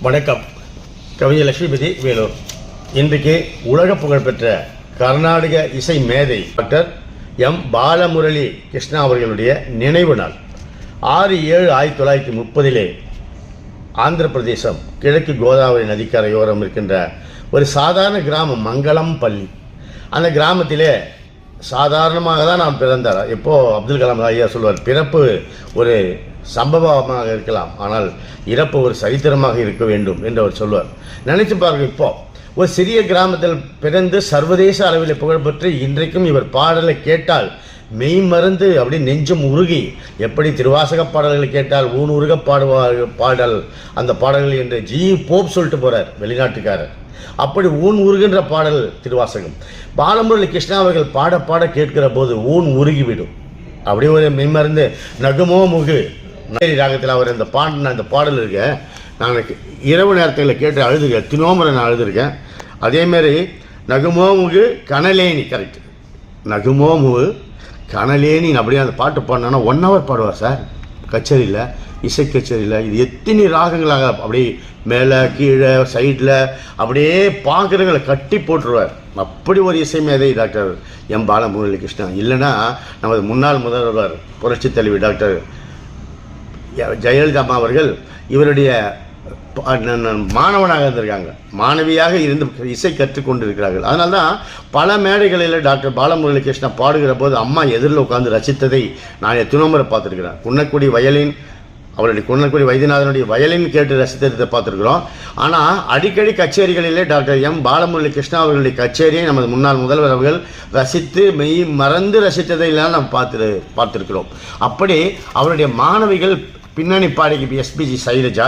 வணக்கம். கவிஞர் லட்சுமிபதி வேலூர். இன்றைக்கு உலக புகழ்பெற்ற கர்நாடக இசை மேதை டாக்டர் எம் பாலமுரளி கிருஷ்ணா அவர்களுடைய நினைவு நாள். ஆறு ஏழு ஆயிரத்தி தொள்ளாயிரத்தி முப்பதிலே ஆந்திர பிரதேசம் கிழக்கு கோதாவரி நதிக்கரையோரம் இருக்கின்ற ஒரு சாதாரண கிராமம் மங்களம் பள்ளி அந்த கிராமத்திலே சாதாரணமாக தான் நான் பிறந்தார். எப்போது அப்துல் கலாம் ஐயா சொல்வார் பிறப்பு ஒரு சம்பவமாக இருக்கலாம் ஆனால் இறப்பு ஒரு சரித்திரமாக இருக்க வேண்டும் என்று அவர் சொல்வார். நினைச்சு பாருங்கள் இப்போ ஒரு சிறிய கிராமத்தில் பிறந்து சர்வதேச அளவில் புகழ்பெற்று இன்றைக்கும் இவர் பாடலை கேட்டால் மெய் மருந்து அப்படி நெஞ்சம் உருகி எப்படி திருவாசக பாடல்களை கேட்டால் ஊன் உருக பாடுவார் பாடல். அந்த பாடல்கள் என்று ஜி. போப் சொல்லிட்டு போறார் வெளிநாட்டுக்காரர். அப்படி ஊன் உருகின்ற பாடல் திருவாசகம். பாலமுரளி கிருஷ்ணா அவர்கள் பாட பாட கேட்கிற போது ஊன் உருகிவிடும். அப்படியே ஒரு மெய்மருந்து நகுமோ முகு. நேரி ராகத்தில் அவர் இந்த பாடின அந்த பாடல் இருக்க நான் இரவு நேரத்தில் கேட்டு அழுதுருக்கேன் தினோமரை நான் அழுதுருக்கேன். அதேமாரி நகுமோ முகு கனலேனி கரெக்ட் நகுமோ முகு கனலேனி அப்படியே அந்த பாட்டு பாடினா ஒன் ஹவர் பாடுவார் சார் கச்சேரியில் இசை கச்சேரியில். இது எத்தனை ராகங்களாக அப்படியே மேலே கீழே சைடில் அப்படியே பார்க்குறவங்களை கட்டி போட்டுருவார். அப்படி ஒரு இசை மேதை டாக்டர் எம் பாலமுரளி கிருஷ்ணன் இல்லைன்னா நமது முன்னாள் முதல்வர் புரட்சித் தலைவி டாக்டர் ஜெயலலிதா அம்மா அவர்கள் இவருடைய மாணவனாக இருந்திருக்காங்க. மாணவியாக இருந்து இசை கற்றுக்கொண்டிருக்கிறார்கள். அதனால தான் பல மேடைகளில் டாக்டர் பாலமுரளி கிருஷ்ணா பாடுகிற போது அம்மா எதிரில் உட்காந்து ரசித்ததை நான் எத்தனை முறை பார்த்துருக்கிறேன். குன்னக்குடி வயலின் அவருடைய குன்னக்குடி வைத்தியநாதனுடைய வயலின் கேட்டு ரசித்ததை பார்த்துருக்குறோம். ஆனால் அடிக்கடி கச்சேரிகளிலே டாக்டர் எம் பாலமுரளி கிருஷ்ணா அவர்களுடைய கச்சேரியை நமது முன்னாள் முதல்வர் அவர்கள் ரசித்து மெய் மறந்து ரசித்ததையெல்லாம் நாம் பார்த்து பார்த்துருக்கிறோம். அப்படி அவருடைய மாணவிகள் பின்னணி பாடகி எஸ்பிஜி சைலஜா